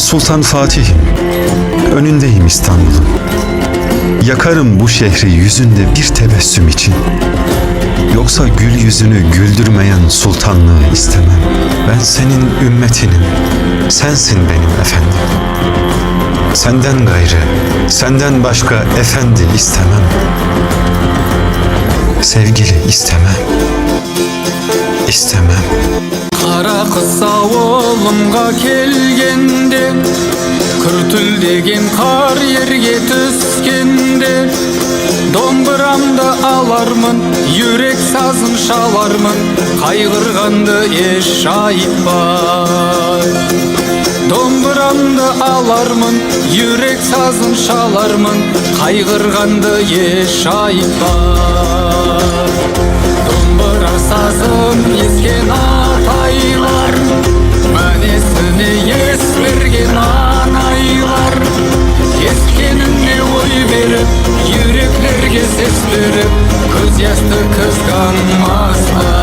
Sultan Fatih, önündeyim İstanbul'un. Yakarım bu şehri yüzünde bir tebessüm için. Yoksa gül yüzünü güldürmeyen sultanlığı istemem. Ben senin ümmetinim, sensin benim efendim. Senden gayrı, senden başka efendi istemem. Sevgili istemem, İstemem. қара қыс ауылымға келгенде күртілдеген қар ерге түскенде домбырамды алармын жүрек сазын шалармын қайғырғанды еш айтпай домбырамды алармын жүрек сазын шалармын қайғырғанды еш айтпай жүріп жүректерге сездіріп көз жасты қызғанмаспын